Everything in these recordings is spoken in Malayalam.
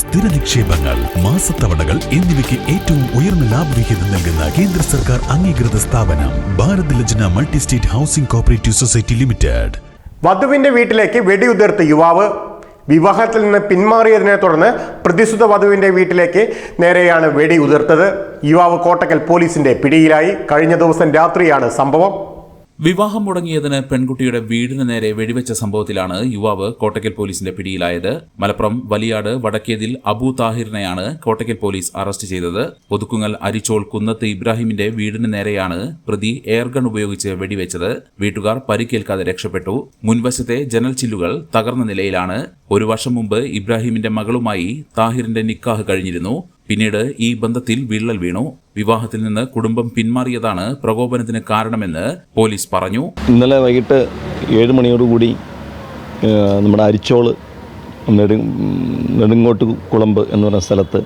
സ്ഥിര നിക്ഷേപങ്ങൾ മാസത്തവണകൾ എന്നിവയ്ക്ക് ഏറ്റവും ഉയർന്ന ലാഭവിഹിതം നൽകുന്ന കേന്ദ്ര സർക്കാർ അംഗീകൃത സ്ഥാപനം Bharat Lajna multi state housing cooperative society limited. വധുവിന്റെ വീട്ടിലേക്ക് വെടിയുതിർത്ത യുവാവ് വിവാഹത്തിൽ നിന്ന് പിന്മാറിയതിനെ തുടർന്ന് പ്രതിസുത വധുവിന്റെ വീട്ടിലേക്ക് നേരെയാണ് വെടി ഉതിർത്തത് യുവാവ് കോട്ടക്കൽ പോലീസിന്റെ പിടിയിലായി. കഴിഞ്ഞ ദിവസം രാത്രിയാണ് സംഭവം. വിവാഹം മുടങ്ങിയതിന് പെൺകുട്ടിയുടെ വീടിന് നേരെ വെടിവെച്ച സംഭവത്തിലാണ് യുവാവ് കോട്ടക്കൽ പോലീസിന്റെ പിടിയിലായത്. മലപ്പുറം വലിയാട് വടക്കേതിൽ അബു താഹിറിനെയാണ് കോട്ടക്കൽ പോലീസ് അറസ്റ്റ് ചെയ്തത്. ഒതുക്കുങ്ങൽ അരിച്ചോൾ കുന്നത്ത് ഇബ്രാഹിമിന്റെ വീടിന് നേരെയാണ് പ്രതി എയർഗൺ ഉപയോഗിച്ച് വെടിവെച്ചത്. വീട്ടുകാർ പരിക്കേൽക്കാതെ രക്ഷപ്പെട്ടു. മുൻവശത്തെ ജനൽ ചില്ലുകൾ തകർന്ന നിലയിലാണ്. ഒരു വർഷം മുമ്പ് ഇബ്രാഹിമിന്റെ മകളുമായി താഹിറിന്റെ നിക്കാഹ് കഴിഞ്ഞിരുന്നു. പിന്നീട് ഈ ബന്ധത്തിൽ വിള്ളൽ വീണു. വിവാഹത്തിൽ നിന്ന് കുടുംബം പിന്മാറിയതാണ് പ്രകോപനത്തിന് കാരണമെന്ന് പോലീസ് പറഞ്ഞു. ഇന്നലെ വൈകിട്ട് ഏഴ് മണിയോടുകൂടി നമ്മുടെ അരിച്ചോൾ നെടു നെടുങ്ങോട്ട് കുളമ്പ് എന്ന് പറയുന്ന സ്ഥലത്ത്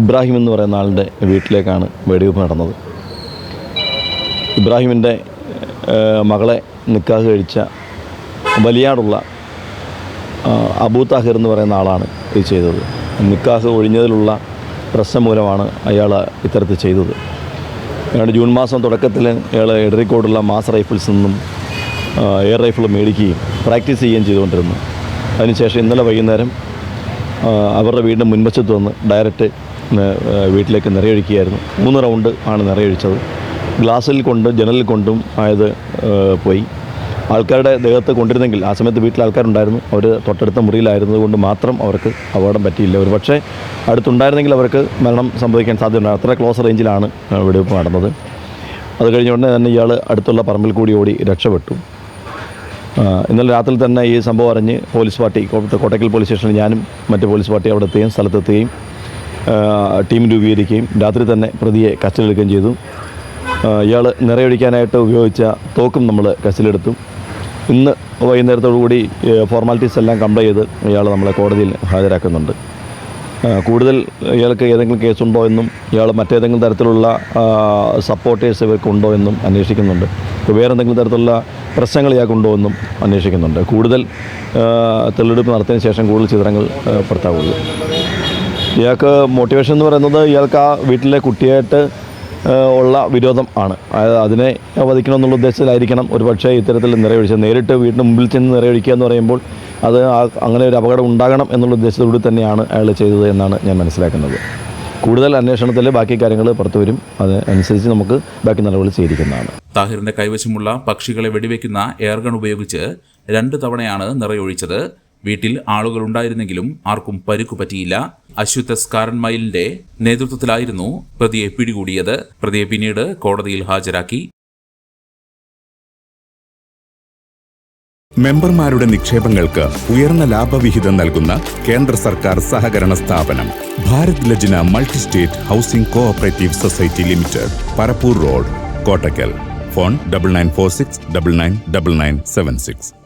ഇബ്രാഹിം എന്ന് പറയുന്ന ആളുടെ വീട്ടിലേക്കാണ് വെടിവെപ്പ് നടന്നത്. ഇബ്രാഹിമിന്റെ മകളെ നിക്കാഹ് കഴിച്ച വലിയാടുള്ള അബൂ താഹിർ എന്ന് പറയുന്ന ആളാണ് ഇത് ചെയ്തത്. നിക്കാഹ് ഒഴിഞ്ഞതിലുള്ള പ്രശ്നം മൂലമാണ് അയാൾ ഇത്തരത്തിൽ ചെയ്തത്. അയാളുടെ ജൂൺ മാസം തുടക്കത്തിൽ അയാൾ എഡറിക്കോട്ടുള്ള മാസ് റൈഫിൾസ് നിന്നും എയർ റൈഫിൾ മേടിക്കുകയും പ്രാക്ടീസ് ചെയ്യുകയും ചെയ്തുകൊണ്ടിരുന്നു. അതിനുശേഷം ഇന്നലെ വൈകുന്നേരം അവരുടെ വീടിന്റെ മുൻവശത്ത് വന്ന് ഡയറക്റ്റ് വീട്ടിലേക്ക് നിറയൊഴിക്കുകയായിരുന്നു. മൂന്ന് റൗണ്ട് ആണ് നിറയൊഴിച്ചത്. ഗ്ലാസ്സിൽ കൊണ്ടും ജനലിൽ കൊണ്ടും ആയത് പോയി. ആൾക്കാരുടെ ദേഹത്ത് കൊണ്ടിരുന്നെങ്കിൽ ആ സമയത്ത് വീട്ടിൽ ആൾക്കാരുണ്ടായിരുന്നു. അവർ തൊട്ടടുത്ത മുറിയിലായിരുന്നത് കൊണ്ട് മാത്രം അവർക്ക് അപകടം പറ്റിയില്ല. ഒരു പക്ഷേ അടുത്തുണ്ടായിരുന്നെങ്കിൽ അവർക്ക് മരണം സംഭവിക്കാൻ സാധ്യതയുണ്ട്. അത്ര ക്ലോസ് റേഞ്ചിലാണ് വെടിവെപ്പ് നടന്നത്. അത് കഴിഞ്ഞ ഉടനെ തന്നെ ഇയാൾ അടുത്തുള്ള പറമ്പിൽ കൂടി ഓടി രക്ഷപ്പെട്ടു. ഇന്നലെ രാത്രി തന്നെ ഈ സംഭവം അറിഞ്ഞ് പോലീസ് പാർട്ടി കോട്ട- കോട്ടക്കൽ പോലീസ് സ്റ്റേഷനിൽ ഞാനും മറ്റ് പോലീസ് പാർട്ടി അവിടെ എത്തുകയും സ്ഥലത്തെത്തുകയും ടീം രൂപീകരിക്കുകയും രാത്രി തന്നെ പ്രതിയെ കസ്റ്റഡിയിലെടുക്കുകയും ചെയ്തു. ഇയാൾ നിറയൊഴിക്കാനായിട്ട് ഉപയോഗിച്ച തോക്കും നമ്മൾ കസ്റ്റഡിയിലെടുത്തു. ഇന്ന് വൈകുന്നേരത്തോടുകൂടി ഫോർമാലിറ്റീസ് എല്ലാം കംപ്ലൈ ചെയ്ത് ഇയാൾ നമ്മളെ കോടതിയിൽ ഹാജരാക്കുന്നുണ്ട്. കൂടുതൽ ഇയാൾക്ക് ഏതെങ്കിലും കേസുണ്ടോ എന്നും ഇയാൾ മറ്റേതെങ്കിലും തരത്തിലുള്ള സപ്പോർട്ടേഴ്സ് ഇവർക്ക് ഉണ്ടോ എന്നും അന്വേഷിക്കുന്നുണ്ട്. വേറെ എന്തെങ്കിലും തരത്തിലുള്ള പ്രശ്നങ്ങൾ ഇയാൾക്കുണ്ടോ എന്നും അന്വേഷിക്കുന്നുണ്ട്. കൂടുതൽ തെളിവെടുപ്പ് നടത്തിയതിന് ശേഷം കൂടുതൽ ചിത്രങ്ങൾ പുറത്താവുള്ളൂ ഇയാൾക്ക് മോട്ടിവേഷൻ എന്ന് പറയുന്നത് ഇയാൾക്ക് ആ വീട്ടിലെ കുട്ടിയായിട്ട് ഉള്ള വിരോധം ആണ്. അതിനെ വധിക്കണമെന്നുള്ള ഉദ്ദേശത്തിലായിരിക്കണം. ഒരു പക്ഷേ ഇത്തരത്തിൽ നിറയൊഴിച്ചത് നേരിട്ട് വീടിന് മുമ്പിൽ ചെന്ന് നിറയൊഴിക്കുക എന്ന് പറയുമ്പോൾ അത് അങ്ങനെ ഒരു അപകടം ഉണ്ടാകണം എന്നുള്ള ഉദ്ദേശത്തോടു തന്നെയാണ് അയാൾ ചെയ്തത് എന്നാണ് ഞാൻ മനസ്സിലാക്കുന്നത്. കൂടുതൽ അന്വേഷണത്തിൽ ബാക്കി കാര്യങ്ങൾ പുറത്തു വരും. അത് അനുസരിച്ച് നമുക്ക് ബാക്കി നടപടികൾ സ്വീകരിക്കുന്നതാണ്. താഹിറിന്റെ കൈവശമുള്ള പക്ഷികളെ വെടിവെക്കുന്ന എയർഗൺ ഉപയോഗിച്ച് രണ്ട് തവണയാണ് നിറയൊഴിച്ചത്. വീട്ടിൽ ആളുകൾ ഉണ്ടായിരുന്നെങ്കിലും ആർക്കും പരുക്കു പറ്റിയില്ല. അശ്വത് മൈലിന്റെ നേതൃത്വത്തിലായിരുന്നു പ്രതിയെ പിടികൂടിയത്. പ്രതിയെ പിന്നീട് കോടതിയിൽ ഹാജരാക്കി. മെമ്പർമാരുടെ നിക്ഷേപങ്ങൾക്ക് ഉയർന്ന ലാഭവിഹിതം നൽകുന്ന കേന്ദ്ര സർക്കാർ സഹകരണ സ്ഥാപനം Bharat Lajna multi state housing cooperative society limited Parappur road Kottakkal phone double nine four six double nine double nine seven six.